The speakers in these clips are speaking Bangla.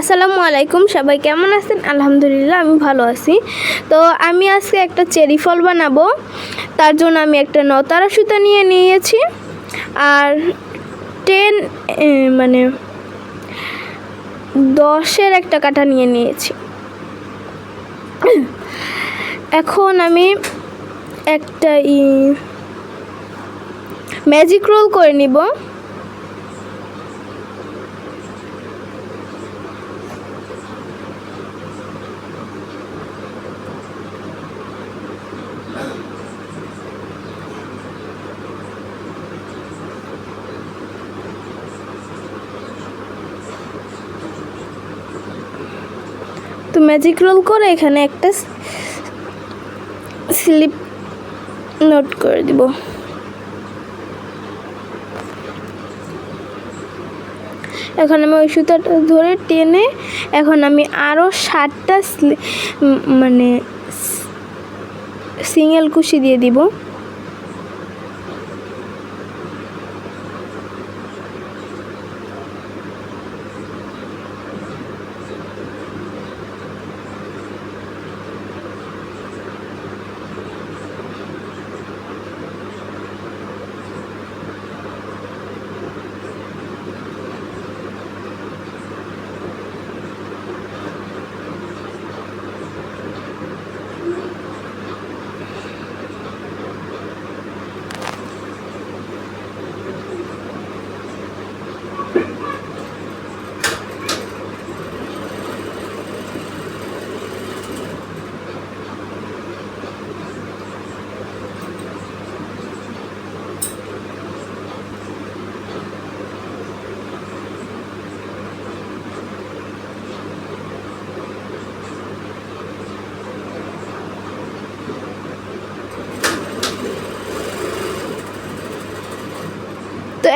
আসসালামু আলাইকুম, সবাই কেমন আছেন? আলহামদুলিল্লাহ, আমি ভালো আছি। তো আমি আজকে একটা চেরি ফল বানাবো। তার জন্য আমি একটা নতারা সুতা নিয়ে নিয়েছি। আর টেন মানে দশের একটা কাঠা নিয়ে নিয়েছি। এখন আমি একটা ই ম্যাজিক রোল করে নিব। তো ম্যাজিক রোল করে এখানে একটা স্লিপ নোট করে দিব। এখন আমি ওই সুতাটা ধরে টেনে এখন আমি আরও ষাটটা মানে সিঙ্গেল কুশি দিয়ে দিব।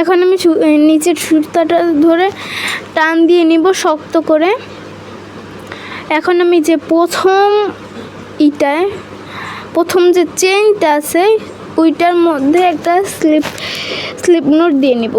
এখন আমি নিচের সুতাটা ধরে টান দিয়ে নিব শক্ত করে। এখন আমি যে প্রথম ইটায়, প্রথম যে চেইনটা আছে, ওইটার মধ্যে একটা স্লিপ স্লিপ নোট দিয়ে নিব।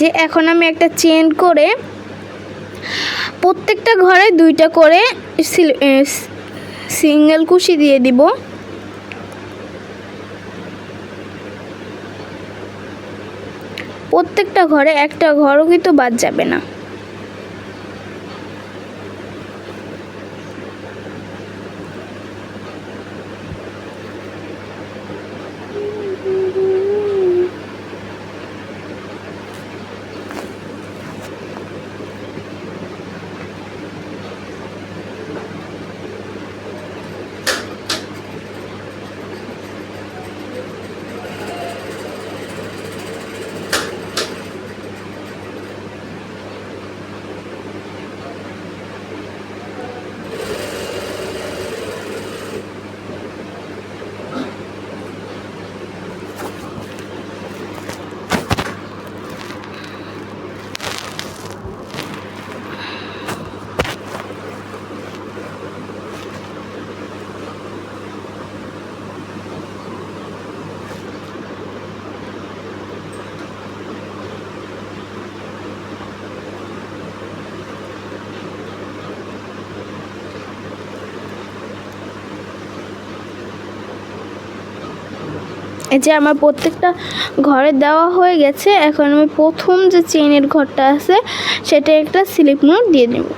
যে এখন আমি একটা চেন করে প্রত্যেকটা ঘরে দুইটা করে সিঙ্গেল কুশি দিয়ে দিব। প্রত্যেকটা ঘরে একটা ঘরও কিন্তু বাদ যাবে না। যে আমার প্রত্যেকটা ঘরে দেওয়া হয়ে গেছে, এখন আমি প্রথম যে চেইনের ঘরটা আছে সেটা একটা স্লিপ নোট দিয়ে দেব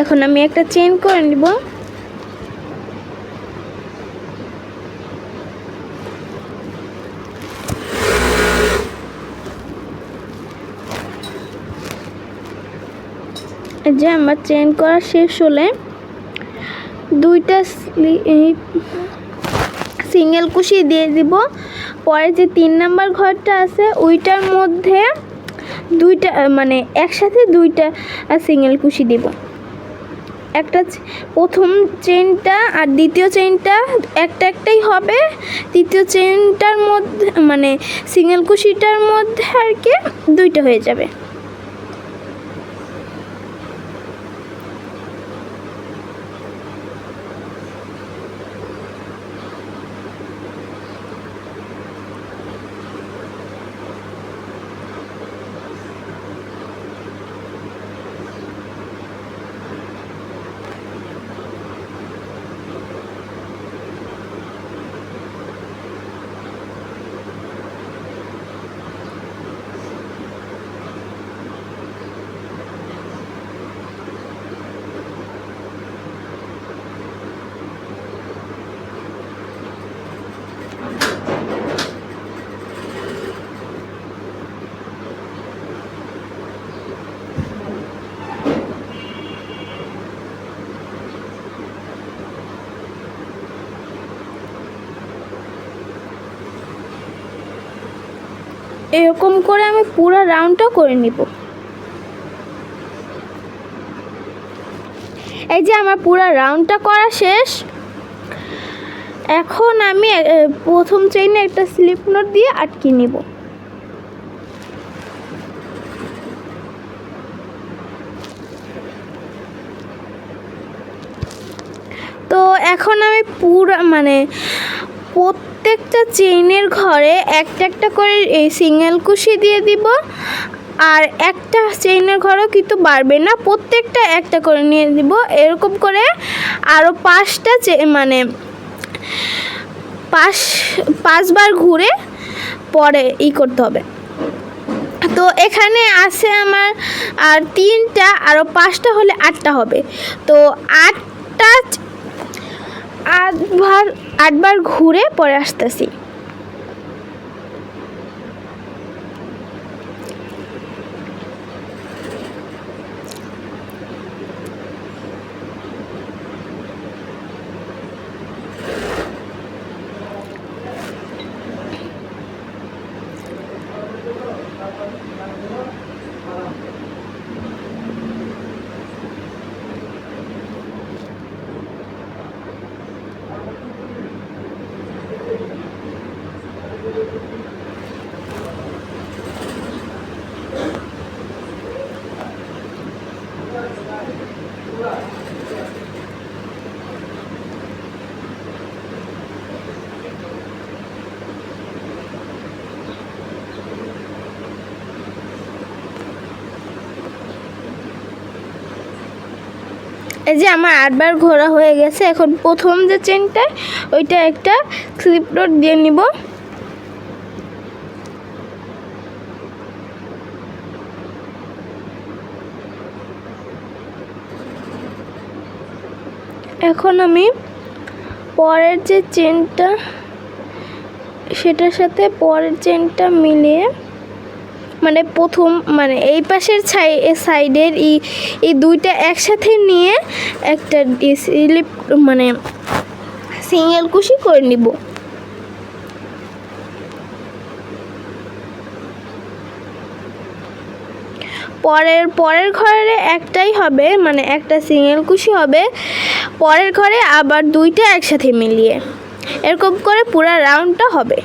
এখন আমি একটা চেন করে নিব। যে আমার চেন করা শেষ হলে দুইটা সিঙ্গেল কুশি দিয়ে দিব। পরে যে তিন নাম্বার ঘরটা আছে, ওইটার মধ্যে দুইটা মানে একসাথে দুইটা সিঙ্গেল কুশি দিব। একটা প্রথম চেনটা আর দ্বিতীয় চেনটা একটা একটাই হবে। তৃতীয় চেনটার মধ্যে মানে সিঙ্গেল কুশিটার মধ্যে আর কি দুইটা হয়ে যাবে। এরকম করে আমি পুরো রাউন্ডটা করে নিব। এই যে আমার পুরো রাউন্ডটা করা শেষ। এখন আমি প্রথম চেইনে একটা স্লিপ নোট দিয়ে আটকে নিব। তো এখন আমি পুরো মানে প্রত্যেকটা চেইনের ঘরে একটা একটা করে এই সিঙ্গেল কুশি দিয়ে দিব। আর একটা চেইনের ঘরেও কিন্তু বাড়বে না, প্রত্যেকটা একটা করে নিয়ে দিব। এরকম করে আরও পাঁচটা চে মানে পাঁচ, পাঁচবার ঘুরে পরে ই করতে হবে। তো এখানে আছে আমার আর তিনটা আরও পাঁচটা হলে আটটা হবে। তো আটটা আটবার আটবার ঘুরে পরে আসতেছি। এই যে আমার আটবার ঘোরা হয়ে গেছে, এখন প্রথম যে চেনটা, ওইটা একটা স্লিপ নোট দিয়ে নিব। এখন আমি পরের যে চেনটা, সেটার সাথে পরের চেনটা মিলিয়ে মানে প্রথম মানে এই পাশের ছাই সাইডের এই এই দুইটা একসাথে নিয়ে একটা স্লিপ মানে সিঙ্গেল কুশি করে নিব। পরের পরের ঘরে একটাই হবে মানে একটা সিঙ্গেল কুশি হবে। পরের ঘরে আবার দুইটা একসাথে মিলিয়ে। এরকম করে পুরো রাউন্ডটা হবে।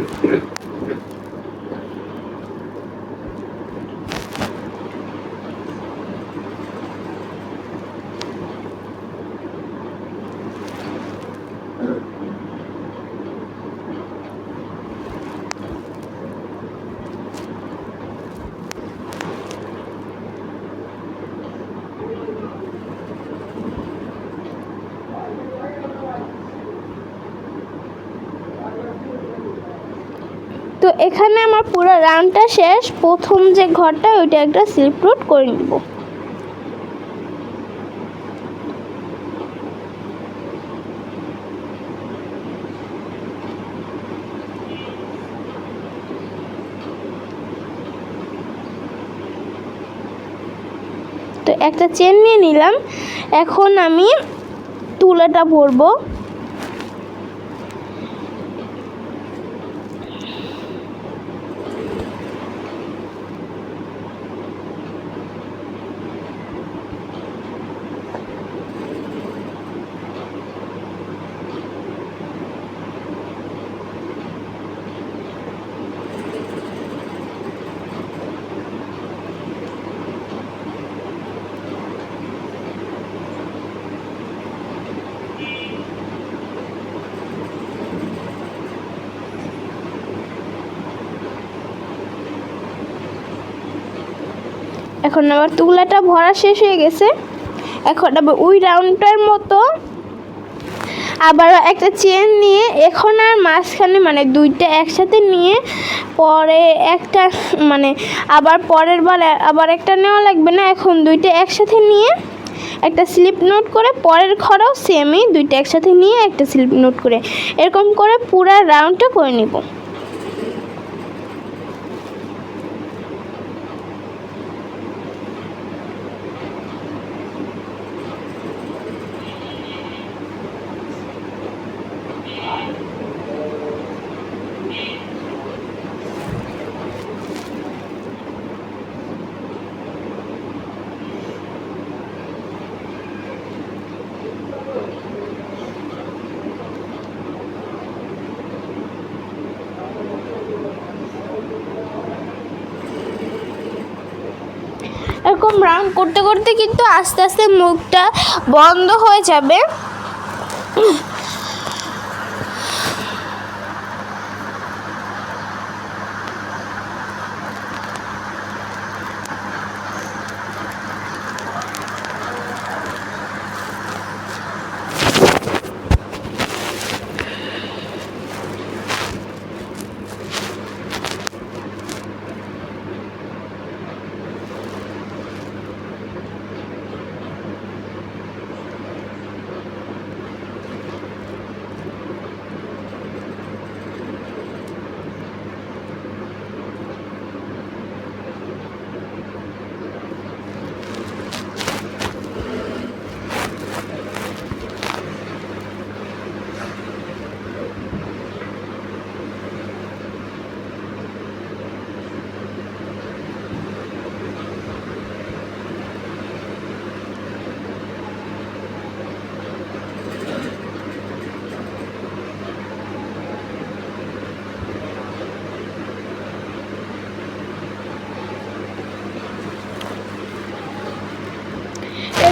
Good. আমার পুরো রাউন্ডটা শেষ, প্রথম যে ঘরটা, ওইটা একটা স্লিপ রুট করে নিব। তো একটা চেন নিয়ে নিলাম। এখন আমি তুলাটা ভরবো। এখন আবার তুলাটা ভরা শেষ হয়ে গেছে। এখন আবার ওই রাউন্ডটার মতো আবার একটা চেন নিয়ে এখন আর মাঝখানে মানে দুইটা একসাথে নিয়ে পরে একটা মানে আবার পরের বার আবার একটা নেওয়া লাগবে না। এখন দুইটা একসাথে নিয়ে একটা স্লিপ নোট করে পরের ঘরেও সেমই দুইটা একসাথে নিয়ে একটা স্লিপ নোট করে এরকম করে পুরো রাউন্ডটা করে নিব। এরকম করতে করতে কিন্তু আস্তে আস্তে মুখটা বন্ধ হয়ে যাবে।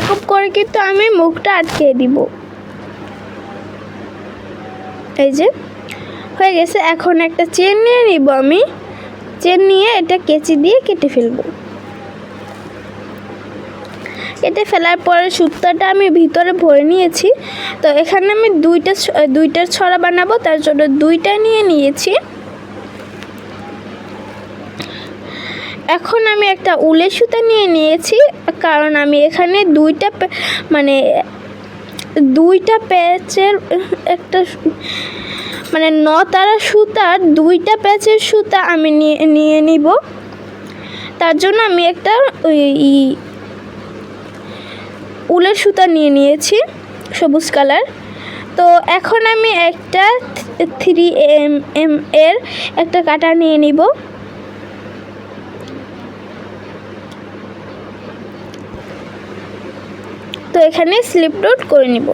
এরকম করে কিন্তু আমি মুখটা আটকে দিব। এই যে, হয়ে গেছে, এখন একটা চেন নিয়ে নিব আমি। চেন নিয়ে এটা কেচি দিয়ে কেটে ফেলব। কেটে ফেলার পরে সুতাটা আমি ভিতরে ভরে নিয়েছি। তো এখানে আমি দুইটা দুইটার ছড়া বানাবো, তার জন্য দুইটা নিয়ে নিয়েছি। এখন আমি একটা উলের সুতা নিয়ে নিয়েছি, কারণ আমি এখানে দুইটা মানে দুইটা প্যাচের একটা মানে ন তারা সুতার দুইটা প্যাচের সুতা আমি নিয়ে নিয়ে নিব। তার জন্য আমি একটা ওই উলের সুতা নিয়ে নিয়েছি, সবুজ কালার। তো এখন আমি একটা থ্রি এম এম এর একটা কাটা নিয়ে নিব। তো এখানে স্লিপ নোট করে নিব।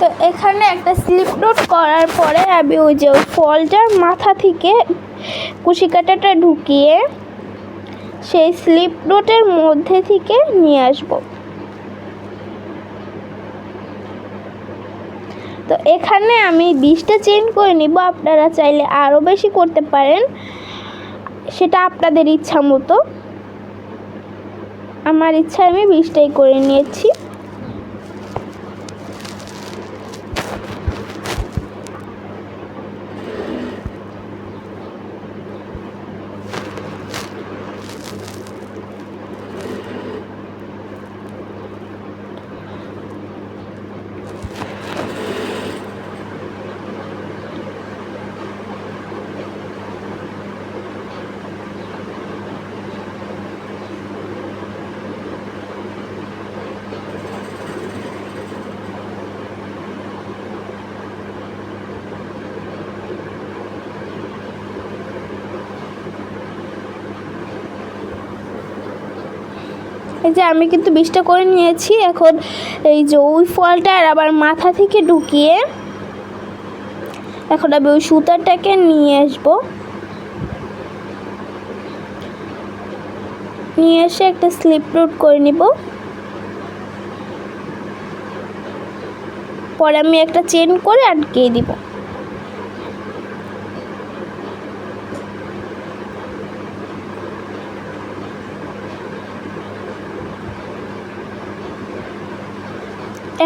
তো এখানে একটা স্লিপ নোট করার পরে আমি ওই যে ফলটার মাথা থেকে কুশি কাঁটাটা ঢুকিয়ে সেই স্লিপ নোটের মধ্যে থেকে নিয়ে আসব। তো এখানে আমি বিশটা চেঞ্জ করে নিব। আপনারা চাইলে আরও বেশি করতে পারেন। সেটা আপনাদের ইচ্ছা মতো। আমার ইচ্ছা আমি বিশটাই করে নিয়েছি। যে আমি কিন্তু বিষটা করে নিয়েছি। এখন এই যে ওই ফলটার আবার মাথা থেকে ঢুকিয়ে এখন আমি ওই সুতারটাকে নিয়ে আসব। নিয়ে এসে একটা স্লিপ রুট করে নিব। পরে আমি একটা চেন করে আটকিয়ে দিব।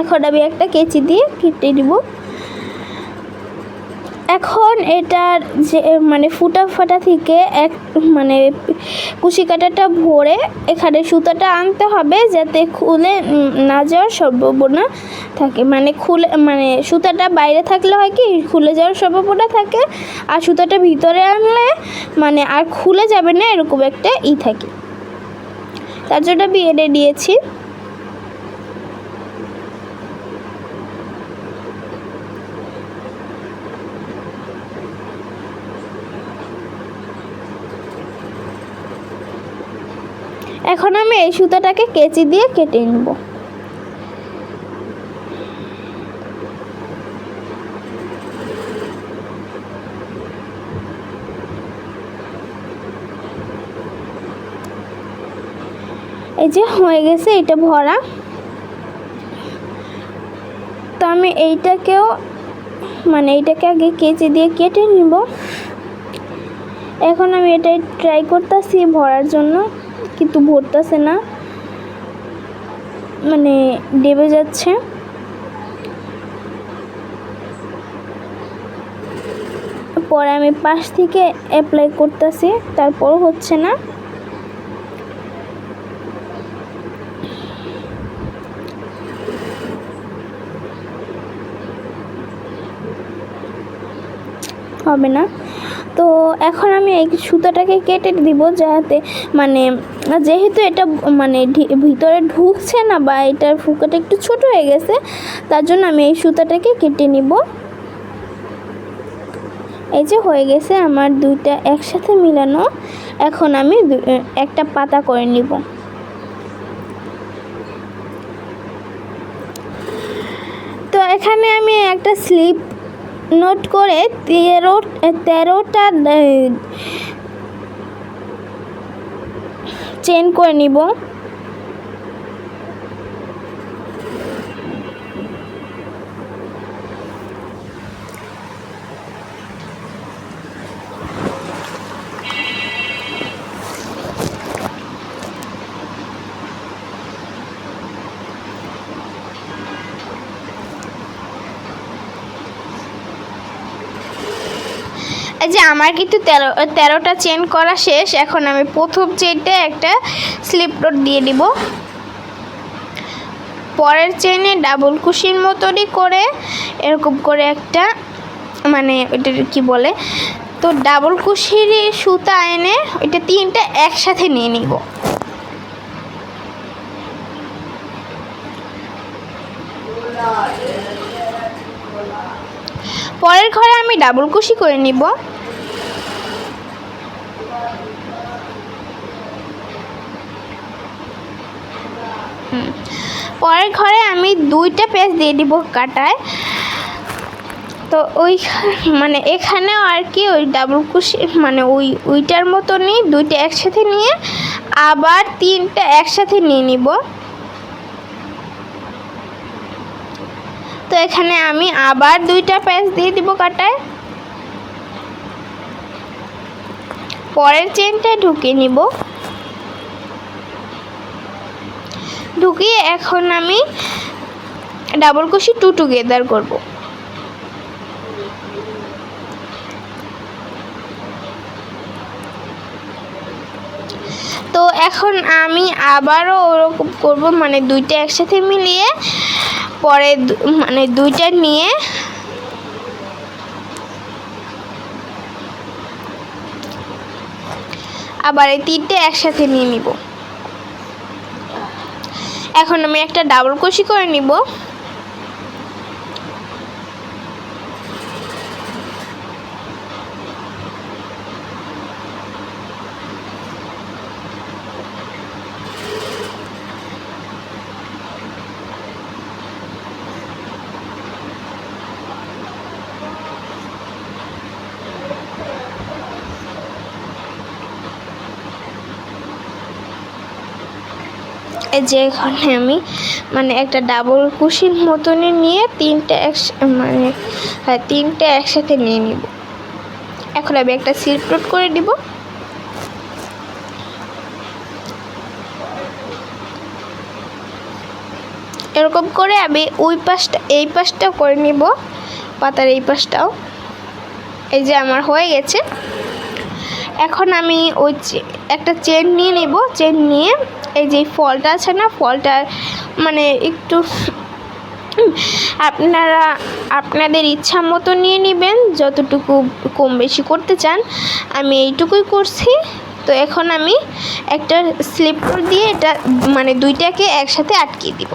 এখন আমি একটা কেচি দিয়ে কেটে দিব এখন এটার যে মানে ফুটা ফাটা থেকে এক মানে কুশি কাটাটা ভরে এখানে সুতাটা আনতে হবে যাতে খুলে না যাওয়ার সম্ভাবনা থাকে। মানে খুলে মানে সুতাটা বাইরে থাকলে হয় কি, খুলে যাওয়ার সম্ভাবনা থাকে আর সুতাটা ভিতরে আনলে মানে আর খুলে যাবে না, এরকম একটা ই থাকে। তার জন্য আমি এনে দিয়েছি। আমি এই সুতাটাকে কেচি দিয়ে কেটে নেব। এই যে হয়ে গেছে এটা ভরা। তো আমি এইটাকেও মানে এইটাকে আগে কেচি দিয়ে কেটে নিব। এখন আমি এটাই ট্রাই করতেছি ভরার জন্য। কিন্তু ভরতেছে না। মানে ডেবে যাচ্ছে। পরে আমি পাশ থেকে অ্যাপ্লাই করতেছি, তারপরও হচ্ছে না। হবে না। তো এখন আমি এই সুতাটাকে কেটে দিব, যাতে মানে যেহেতু এটা মানে ভিতরে ঢুকছে না বা এটার ফুকাটা একটু ছোট হয়ে গেছে, তার জন্য আমি এই সুতাটাকে কেটে নিব। এই যে হয়ে গেছে আমার দুইটা একসাথে মিলানো। এখন আমি একটা পাতা করে নিব। তো এখানে আমি একটা স্লিপ নোট করে তেরো, তেরোটা চেন করে নিব। এই যে আমার কিন্তু তেরো, তেরোটা চেন করা শেষ, এখন আমি প্রথম চেনটা একটা স্লিপ নোট দিয়ে দিব। পরের চেনে ডাবল কুশির মতনই করে, এরকম করে একটা মানে ওইটা কি বলে? তো ডাবল কুশির সুতা এনে ওইটা তিনটা একসাথে নিয়ে নিব। পরের ঘরে আমি ডাবল কুশি করে নিব। পরের ঘরে আমি দুইটা পেজ দিয়ে দিব কাটায়। তো ওই মানে এখানেও আর কি ওই ডাবল কুশি মানে ওই ওইটার মতনই দুইটা একসাথে নিয়ে আবার তিনটা একসাথে নিয়ে নিব। তো এখানে আমি আবার দুইটা প্যাচ দিয়ে দিব কাটায়। পরের চেনটা ঢুকিয়ে নিব। ঢুকিয়ে এখন আমি ডাবল কুশি টু টুগেদার করব। তো এখন আমি আবারও ওরকম করব মানে দুইটা একসাথে মিলিয়ে পরে মানে দুইটা নিয়ে আবার এই তিনটে একসাথে নিয়ে নিব। এখন আমি একটা ডাবল কুশি করে নিব। এই যে এখানে আমি মানে একটা ডাবল কুশির মতনই নিয়ে তিনটে এক মানে হ্যাঁ তিনটে একসাথে নিয়ে নিব। এখন আমি একটা সিলপ্রুট করে দিব। এরকম করে আমি ওই পাশটা, এই পাশটাও করে নিব, পাতার এই পাশটাও। এই যে আমার হয়ে গেছে। এখন আমি ওই একটা চেন নিয়ে নেব। চেন নিয়ে এই যে ফলটা আছে না, ফলটা মানে একটু আপনারা, আপনাদের ইচ্ছা মতো নিয়ে নেবেন, যতটুকু কম বেশি করতে চান, আমি এইটুকুই করছি। তো এখন আমি একটা স্লিপ দিয়ে এটা মানে দুইটাকে একসাথে আটকিয়ে দিব।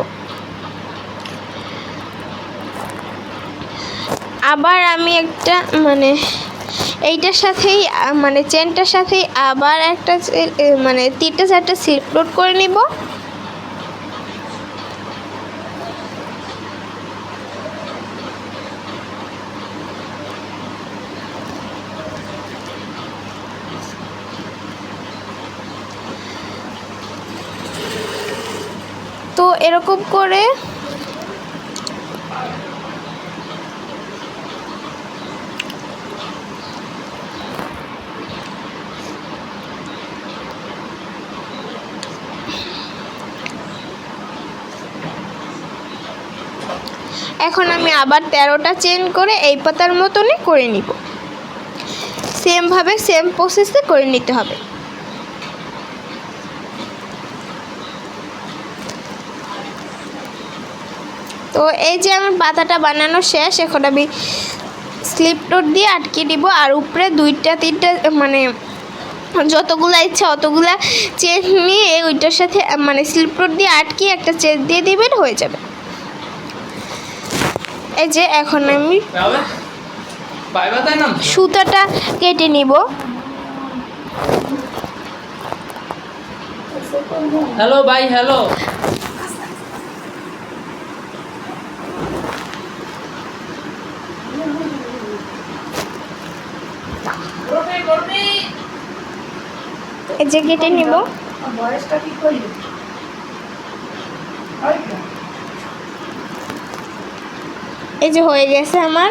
আবার আমি একটা মানে এইটার সাথেই মানে চেনটার সাথেই আবার একটা মানে তিনটে চারটে স্লিপ লোড করে নিব। তো এরকম করে এখন আমি আবার তেরোটা চেন করে এই পাতার মতনই করে নিব। সেমভাবে সেম প্রসেসে করে নিতে হবে। তো এই যে আমার পাতাটা বানানো শেষ, এখন আমি স্লিপ নোট দিয়ে আটকে দিব আর উপরে দুইটা, তিনটা মানে যতগুলা ইচ্ছা অতগুলা চেন নিয়ে ওইটার সাথে মানে স্লিপ নোট দিয়ে আটকে একটা চেন দিয়ে দিবেন, হয়ে যাবে। এই যে এখন আমি সুতাটা কেটে নিব। হ্যালো ভাই হ্যালো এই যে কেটে নিব। বয়সটা কি করলি এই যে হয়ে গেছে আমার